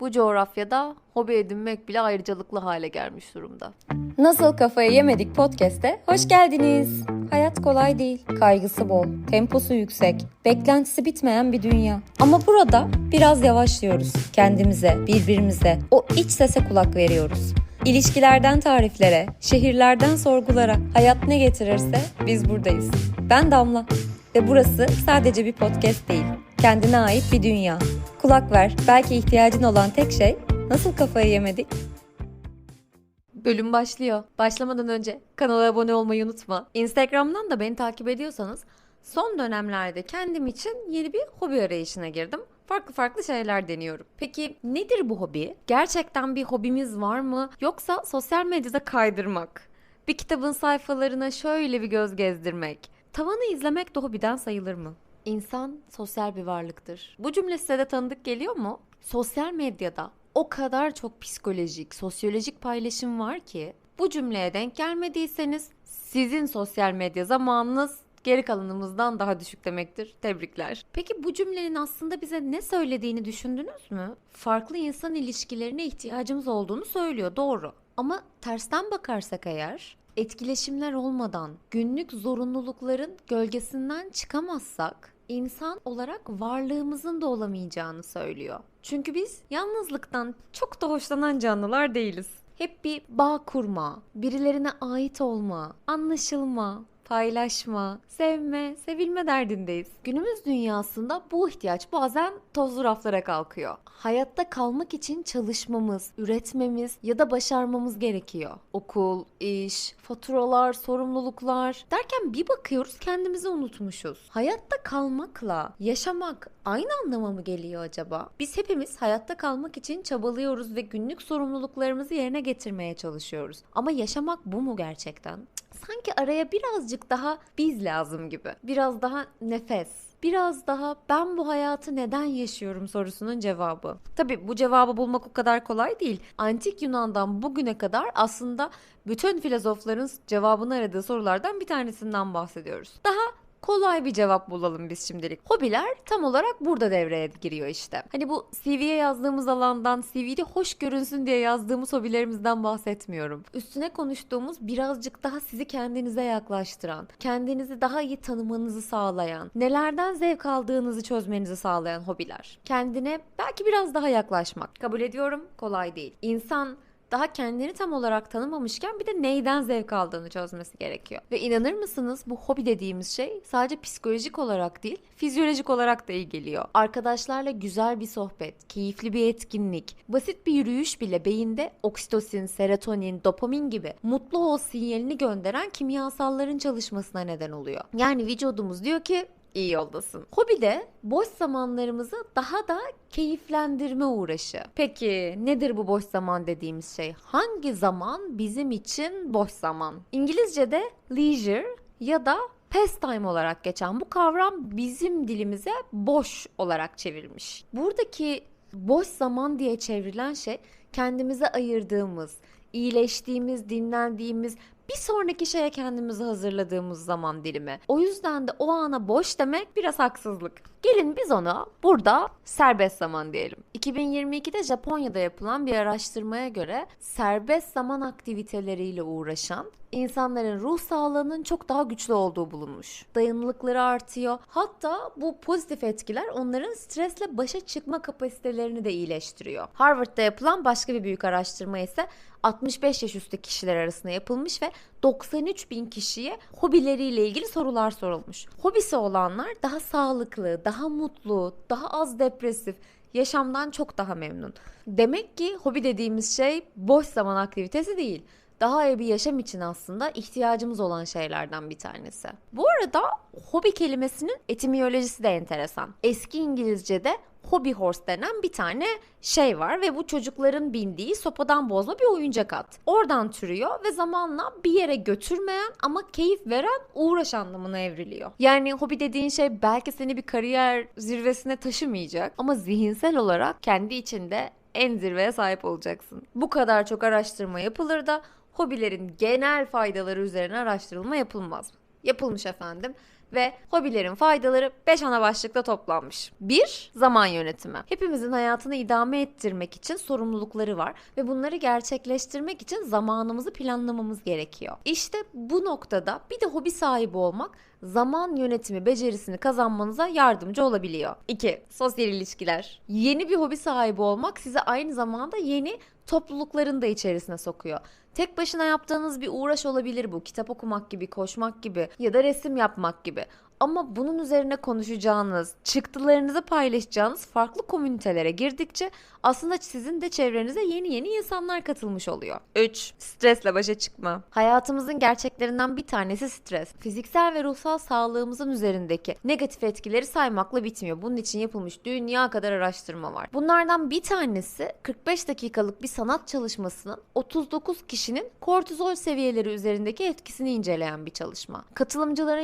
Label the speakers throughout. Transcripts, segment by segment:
Speaker 1: bu coğrafyada hobi edinmek bile ayrıcalıklı hale gelmiş durumda.
Speaker 2: Nasıl Kafayı Yemedik podcast'e hoş geldiniz. Hayat kolay değil, kaygısı bol, temposu yüksek, beklentisi bitmeyen bir dünya. Ama burada biraz yavaşlıyoruz. Kendimize, birbirimize, o iç sese kulak veriyoruz. İlişkilerden tariflere, şehirlerden sorgulara, hayat ne getirirse biz buradayız. Ben Damla ve burası sadece bir podcast değil. Kendine ait bir dünya. Kulak ver, belki ihtiyacın olan tek şey nasıl kafayı yemedik?
Speaker 1: Bölüm başlıyor. Başlamadan önce kanala abone olmayı unutma. Instagram'dan da beni takip ediyorsanız son dönemlerde kendim için yeni bir hobi arayışına girdim. Farklı farklı şeyler deniyorum. Peki nedir bu hobi? Gerçekten bir hobimiz var mı? Yoksa sosyal medyada kaydırmak? Bir kitabın sayfalarına şöyle bir göz gezdirmek? Tavanı izlemek de hobiden sayılır mı? İnsan sosyal bir varlıktır. Bu cümle size de tanıdık geliyor mu? Sosyal medyada o kadar çok psikolojik, sosyolojik paylaşım var ki bu cümleye denk gelmediyseniz sizin sosyal medya zamanınız geri kalanımızdan daha düşük demektir. Tebrikler. Peki bu cümlenin aslında bize ne söylediğini düşündünüz mü? Farklı insan ilişkilerine ihtiyacımız olduğunu söylüyor, doğru. Ama tersten bakarsak eğer etkileşimler olmadan günlük zorunlulukların gölgesinden çıkamazsak insan olarak varlığımızın da olamayacağını söylüyor. Çünkü biz yalnızlıktan çok da hoşlanan canlılar değiliz. Hep bir bağ kurma, birilerine ait olma, anlaşılma, paylaşma, sevme, sevilme derdindeyiz. Günümüz dünyasında bu ihtiyaç bazen tozlu raflara kalkıyor. Hayatta kalmak için çalışmamız, üretmemiz ya da başarmamız gerekiyor. Okul, iş, faturalar, sorumluluklar derken bir bakıyoruz kendimizi unutmuşuz. Hayatta kalmakla yaşamak aynı anlama mı geliyor acaba? Biz hepimiz hayatta kalmak için çabalıyoruz ve günlük sorumluluklarımızı yerine getirmeye çalışıyoruz. Ama yaşamak bu mu gerçekten? Sanki araya birazcık daha biz lazım gibi. Biraz daha nefes. Biraz daha ben bu hayatı neden yaşıyorum sorusunun cevabı. Tabi bu cevabı bulmak o kadar kolay değil. Antik Yunan'dan bugüne kadar aslında bütün filozofların cevabını aradığı sorulardan bir tanesinden bahsediyoruz. Daha kolay bir cevap bulalım biz şimdilik. Hobiler tam olarak burada devreye giriyor işte. Hani bu CV'ye yazdığımız alandan CV'de hoş görünsün diye yazdığımız hobilerimizden bahsetmiyorum. Üstüne konuştuğumuz birazcık daha sizi kendinize yaklaştıran, kendinizi daha iyi tanımanızı sağlayan, nelerden zevk aldığınızı çözmenizi sağlayan hobiler. Kendine belki biraz daha yaklaşmak. Kabul ediyorum kolay değil. İnsan daha kendini tam olarak tanımamışken bir de neyden zevk aldığını çözmesi gerekiyor. Ve inanır mısınız bu hobi dediğimiz şey sadece psikolojik olarak değil, fizyolojik olarak da iyi geliyor. Arkadaşlarla güzel bir sohbet, keyifli bir etkinlik, basit bir yürüyüş bile beyinde oksitosin, serotonin, dopamin gibi mutlu ol sinyalini gönderen kimyasalların çalışmasına neden oluyor. Yani vücudumuz diyor ki iyi yoldasın. Hobi de boş zamanlarımızı daha da keyiflendirme uğraşı. Peki nedir bu boş zaman dediğimiz şey? Hangi zaman bizim için boş zaman? İngilizce'de leisure ya da pastime olarak geçen bu kavram bizim dilimize boş olarak çevirmiş. Buradaki boş zaman diye çevrilen şey kendimize ayırdığımız, iyileştiğimiz, dinlendiğimiz, bir sonraki şeye kendimizi hazırladığımız zaman dilimi. O yüzden de o ana boş demek biraz haksızlık. Gelin biz ona burada serbest zaman diyelim. 2022'de Japonya'da yapılan bir araştırmaya göre serbest zaman aktiviteleriyle uğraşan insanların ruh sağlığının çok daha güçlü olduğu bulunmuş. Dayanıklılıkları artıyor. Hatta bu pozitif etkiler onların stresle başa çıkma kapasitelerini de iyileştiriyor. Harvard'da yapılan başka bir büyük araştırma ise 65 yaş üstü kişiler arasında yapılmış ve 93 bin kişiye hobileriyle ilgili sorular sorulmuş. Hobisi olanlar daha sağlıklı, daha mutlu, daha az depresif, yaşamdan çok daha memnun. Demek ki hobi dediğimiz şey boş zaman aktivitesi değil. Daha iyi bir yaşam için aslında ihtiyacımız olan şeylerden bir tanesi. Bu arada hobi kelimesinin etimiyolojisi de enteresan. Eski İngilizce'de hobby horse denen bir tane şey var ve bu çocukların bindiği sopadan bozma bir oyuncak at. Oradan türüyor ve zamanla bir yere götürmeyen ama keyif veren uğraş anlamına evriliyor. Yani hobi dediğin şey belki seni bir kariyer zirvesine taşımayacak ama zihinsel olarak kendi içinde en zirveye sahip olacaksın. Bu kadar çok araştırma yapılır da hobilerin genel faydaları üzerine araştırılma yapılmaz mı? Yapılmış efendim. Ve hobilerin faydaları 5 ana başlıkta toplanmış. 1. Zaman yönetimi. Hepimizin hayatını idame ettirmek için sorumlulukları var ve bunları gerçekleştirmek için zamanımızı planlamamız gerekiyor. İşte bu noktada bir de hobi sahibi olmak zaman yönetimi becerisini kazanmanıza yardımcı olabiliyor. 2. Sosyal ilişkiler. Yeni bir hobi sahibi olmak size aynı zamanda yeni toplulukların da içerisine sokuyor. Tek başına yaptığınız bir uğraş olabilir bu. Kitap okumak gibi, koşmak gibi ya da resim yapmak gibi. Ama bunun üzerine konuşacağınız, çıktılarınızı paylaşacağınız farklı komünitelere girdikçe aslında sizin de çevrenize yeni yeni insanlar katılmış oluyor. 3. Stresle başa çıkma. Hayatımızın gerçeklerinden bir tanesi stres. Fiziksel ve ruhsal sağlığımızın üzerindeki negatif etkileri saymakla bitmiyor. Bunun için yapılmış dünya kadar araştırma var. Bunlardan bir tanesi 45 dakikalık bir sanat çalışmasının 39 kişinin kortizol seviyeleri üzerindeki etkisini inceleyen bir çalışma. Katılımcıların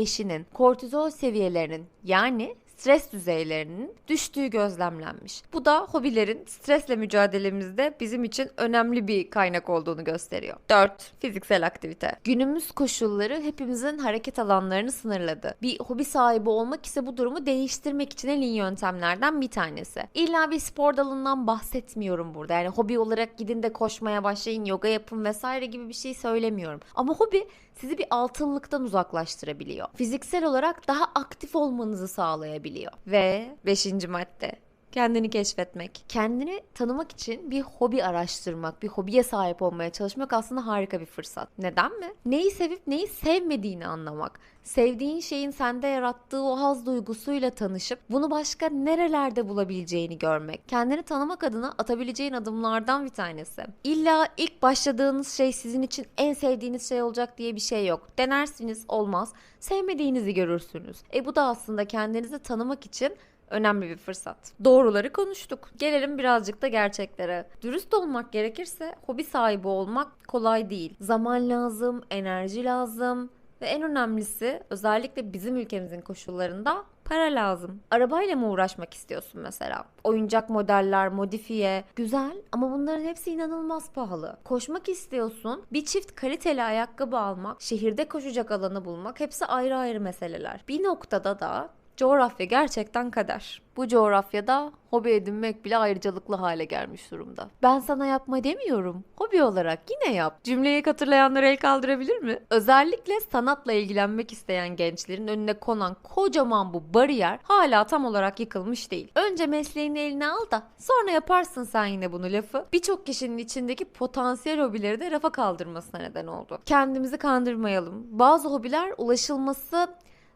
Speaker 1: %75'inin kortizol seviyelerinin yani stres düzeylerinin düştüğü gözlemlenmiş. Bu da hobilerin stresle mücadelemizde bizim için önemli bir kaynak olduğunu gösteriyor. 4. Fiziksel aktivite. Günümüz koşulları hepimizin hareket alanlarını sınırladı. Bir hobi sahibi olmak ise bu durumu değiştirmek için en iyi yöntemlerden bir tanesi. İlla bir spor dalından bahsetmiyorum burada. Yani hobi olarak gidin de koşmaya başlayın, yoga yapın vesaire gibi bir şey söylemiyorum. Ama hobi sizi bir altınlıktan uzaklaştırabiliyor. Fiziksel olarak daha aktif olmanızı sağlayabiliyor. Ve beşinci madde Kendini keşfetmek. Kendini tanımak için bir hobi araştırmak, bir hobiye sahip olmaya çalışmak aslında harika bir fırsat. Neden mi? Neyi sevip neyi sevmediğini anlamak. Sevdiğin şeyin sende yarattığı o haz duygusuyla tanışıp bunu başka nerelerde bulabileceğini görmek. Kendini tanımak adına atabileceğin adımlardan bir tanesi. İlla ilk başladığınız şey sizin için en sevdiğiniz şey olacak diye bir şey yok. Denersiniz olmaz. Sevmediğinizi görürsünüz. E bu da aslında kendinizi tanımak için önemli bir fırsat. Doğruları konuştuk. Gelelim birazcık da gerçeklere. Dürüst olmak gerekirse hobi sahibi olmak kolay değil. Zaman lazım, enerji lazım ve en önemlisi özellikle bizim ülkemizin koşullarında para lazım. Arabayla mı uğraşmak istiyorsun mesela? Oyuncak modeller, modifiye, güzel ama bunların hepsi inanılmaz pahalı. Koşmak istiyorsun, bir çift kaliteli ayakkabı almak, şehirde koşacak alanı bulmak hepsi ayrı ayrı meseleler. Bir noktada da Coğrafya gerçekten kader. Bu coğrafyada hobi edinmek bile ayrıcalıklı hale gelmiş durumda. Ben sana yapma demiyorum. Hobi olarak yine yap. Cümleyi hatırlayanlar el kaldırabilir mi? Özellikle sanatla ilgilenmek isteyen gençlerin önüne konan kocaman bu bariyer hala tam olarak yıkılmış değil. Önce mesleğini eline al da sonra yaparsın sen yine bunu lafı. Birçok kişinin içindeki potansiyel hobileri de rafa kaldırmasına neden oldu. Kendimizi kandırmayalım. Bazı hobiler ulaşılması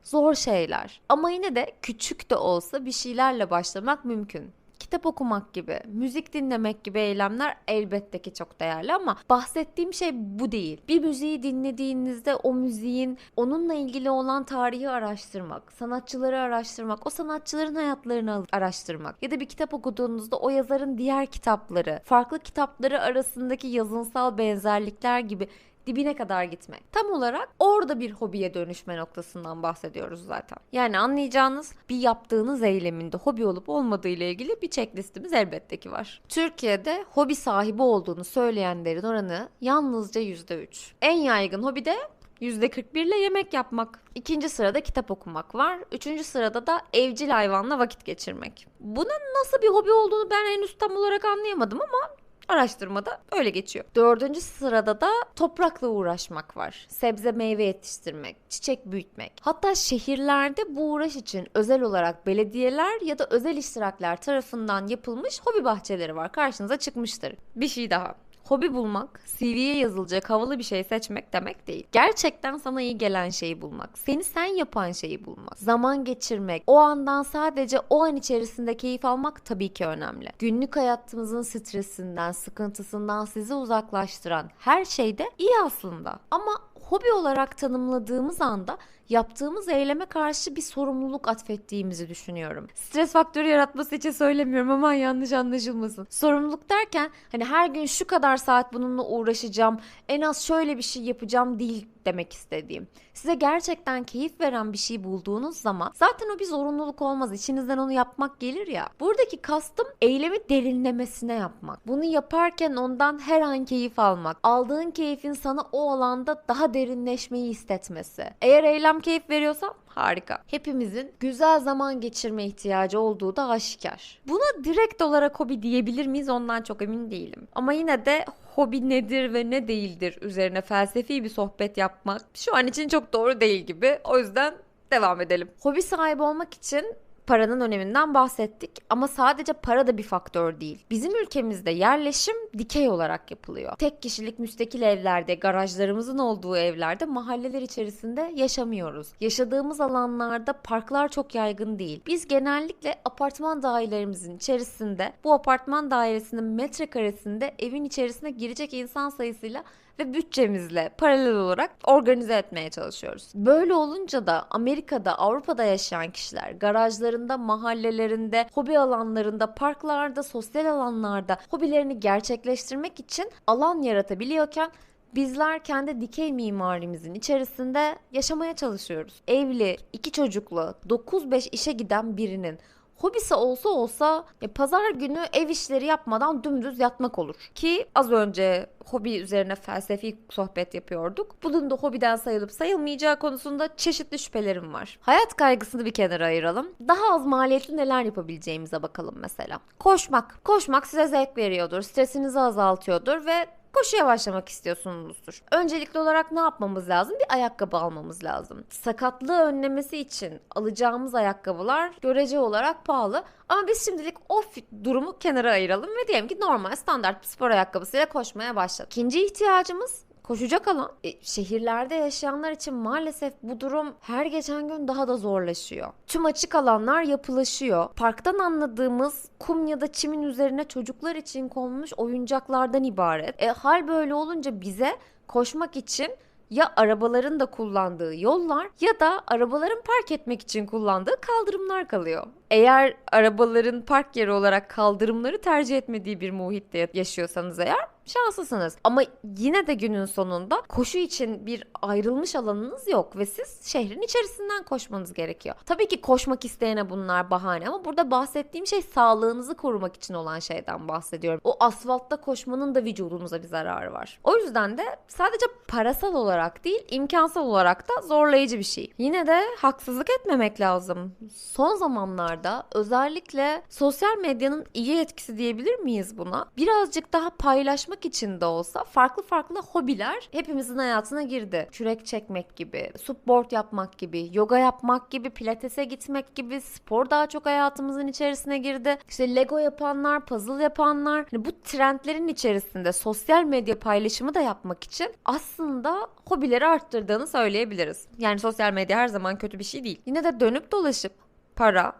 Speaker 1: zor şeyler. Ama yine de küçük de olsa bir şeylerle başlamak mümkün. Kitap okumak gibi, müzik dinlemek gibi eylemler elbette ki çok değerli ama bahsettiğim şey bu değil. Bir müziği dinlediğinizde o müziğin onunla ilgili olan tarihi araştırmak, sanatçıları araştırmak, o sanatçıların hayatlarını araştırmak ya da bir kitap okuduğunuzda o yazarın diğer kitapları, farklı kitapları arasındaki yazınsal benzerlikler gibi dibine kadar gitmek. Tam olarak orada bir hobiye dönüşme noktasından bahsediyoruz zaten. Yani anlayacağınız bir yaptığınız eyleminde hobi olup olmadığı ile ilgili bir checklistimiz elbette ki var. Türkiye'de hobi sahibi olduğunu söyleyenlerin oranı yalnızca %3. En yaygın hobi de %41 ile yemek yapmak. İkinci sırada kitap okumak var. Üçüncü sırada da evcil hayvanla vakit geçirmek. Bunun nasıl bir hobi olduğunu ben henüz tam olarak anlayamadım ama Araştırmada öyle geçiyor. Dördüncü sırada da toprakla uğraşmak var. Sebze meyve yetiştirmek, çiçek büyütmek. Hatta şehirlerde bu uğraş için özel olarak belediyeler ya da özel iştirakler tarafından yapılmış hobi bahçeleri var. Karşınıza çıkmıştır. Bir şey daha. Hobi bulmak, CV'ye yazılacak havalı bir şey seçmek demek değil. Gerçekten sana iyi gelen şeyi bulmak, seni sen yapan şeyi bulmak, zaman geçirmek, o andan sadece o an içerisinde keyif almak tabii ki önemli. Günlük hayatımızın stresinden, sıkıntısından sizi uzaklaştıran her şey de iyi aslında. Ama hobi olarak tanımladığımız anda yaptığımız eyleme karşı bir sorumluluk atfettiğimizi düşünüyorum. Stres faktörü yaratması için söylemiyorum ama yanlış anlaşılmasın. Sorumluluk derken hani her gün şu kadar saat bununla uğraşacağım, en az şöyle bir şey yapacağım değil demek istediğim. Size gerçekten keyif veren bir şey bulduğunuz zaman zaten o bir zorunluluk olmaz. İçinizden onu yapmak gelir ya. Buradaki kastım eylemi derinlemesine yapmak. Bunu yaparken ondan her an keyif almak. Aldığın keyfin sana o alanda daha derinleşmeyi istetmesi. Eğer eylem Instagram keyif veriyorsa harika. Hepimizin güzel zaman geçirme ihtiyacı olduğu da aşikar. Buna direkt olarak hobi diyebilir miyiz ondan çok emin değilim. Ama yine de hobi nedir ve ne değildir üzerine felsefi bir sohbet yapmak şu an için çok doğru değil gibi. O yüzden devam edelim. Hobi sahibi olmak için paranın öneminden bahsettik ama sadece para da bir faktör değil. Bizim ülkemizde yerleşim dikey olarak yapılıyor. Tek kişilik müstakil evlerde, garajlarımızın olduğu evlerde mahalleler içerisinde yaşamıyoruz. Yaşadığımız alanlarda parklar çok yaygın değil. Biz genellikle apartman dairelerimizin içerisinde bu apartman dairesinin metrekaresinde evin içerisine girecek insan sayısıyla ve bütçemizle paralel olarak organize etmeye çalışıyoruz. Böyle olunca da Amerika'da, Avrupa'da yaşayan kişiler garajlarında, mahallelerinde, hobi alanlarında, parklarda, sosyal alanlarda hobilerini gerçekleştirmek için alan yaratabiliyorken Bizler kendi dikey mimarimizin içerisinde yaşamaya çalışıyoruz. Evli, iki çocuklu, 9-5 işe giden birinin hobisi olsa olsa ya pazar günü ev işleri yapmadan dümdüz yatmak olur. Ki az önce hobi üzerine felsefi sohbet yapıyorduk. Bunun da hobiden sayılıp sayılmayacağı konusunda çeşitli şüphelerim var. Hayat kaygısını bir kenara ayıralım. Daha az maliyetli neler yapabileceğimize bakalım mesela. Koşmak. Koşmak size zevk veriyordur, stresinizi azaltıyordur ve koşuya başlamak istiyorsunuzdur. Öncelikli olarak ne yapmamız lazım? Bir ayakkabı almamız lazım. Sakatlığı önlemesi için alacağımız ayakkabılar görece olarak pahalı. Ama biz şimdilik o durumu kenara ayıralım ve diyelim ki normal standart bir spor ayakkabısıyla koşmaya başladık. İkinci ihtiyacımız koşacak alan. E, şehirlerde yaşayanlar için maalesef bu durum her geçen gün daha da zorlaşıyor. Tüm açık alanlar yapılaşıyor. Parktan anladığımız kum ya da çimin üzerine çocuklar için konmuş oyuncaklardan ibaret. E, hal böyle olunca bize koşmak için ya arabaların da kullandığı yollar ya da arabaların park etmek için kullandığı kaldırımlar kalıyor. Eğer arabaların park yeri olarak kaldırımları tercih etmediği bir muhitte yaşıyorsanız eğer şanslısınız. Ama yine de günün sonunda koşu için bir ayrılmış alanınız yok ve siz şehrin içerisinden koşmanız gerekiyor. Tabii ki koşmak isteyene bunlar bahane ama burada bahsettiğim şey sağlığınızı korumak için olan şeyden bahsediyorum. O asfaltta koşmanın da vücudunuza bir zararı var. O yüzden de sadece parasal olarak değil, imkansal olarak da zorlayıcı bir şey. Yine de haksızlık etmemek lazım. Son zamanlarda özellikle sosyal medyanın iyi etkisi diyebilir miyiz buna? Birazcık daha paylaşmak için de olsa farklı farklı hobiler hepimizin hayatına girdi. Kürek çekmek gibi, supboard yapmak gibi, yoga yapmak gibi, pilatese gitmek gibi spor daha çok hayatımızın içerisine girdi. İşte Lego yapanlar, puzzle yapanlar hani bu trendlerin içerisinde sosyal medya paylaşımı da yapmak için aslında hobileri arttırdığını söyleyebiliriz. Yani sosyal medya her zaman kötü bir şey değil. Yine de dönüp dolaşıp para,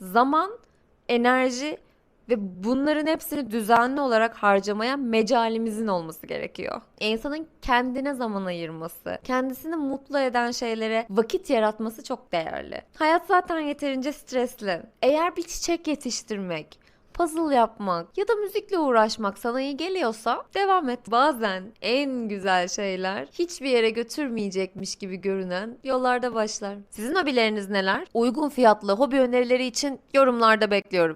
Speaker 1: zaman, enerji ve bunların hepsini düzenli olarak harcamaya mecalimizin olması gerekiyor. İnsanın kendine zaman ayırması, kendisini mutlu eden şeylere vakit yaratması çok değerli. Hayat zaten yeterince stresli. Eğer bir çiçek yetiştirmek, puzzle yapmak ya da müzikle uğraşmak sana iyi geliyorsa devam et. Bazen en güzel şeyler hiçbir yere götürmeyecekmiş gibi görünen yollarda başlar. Sizin hobileriniz neler? Uygun fiyatlı hobi önerileri için yorumlarda bekliyorum.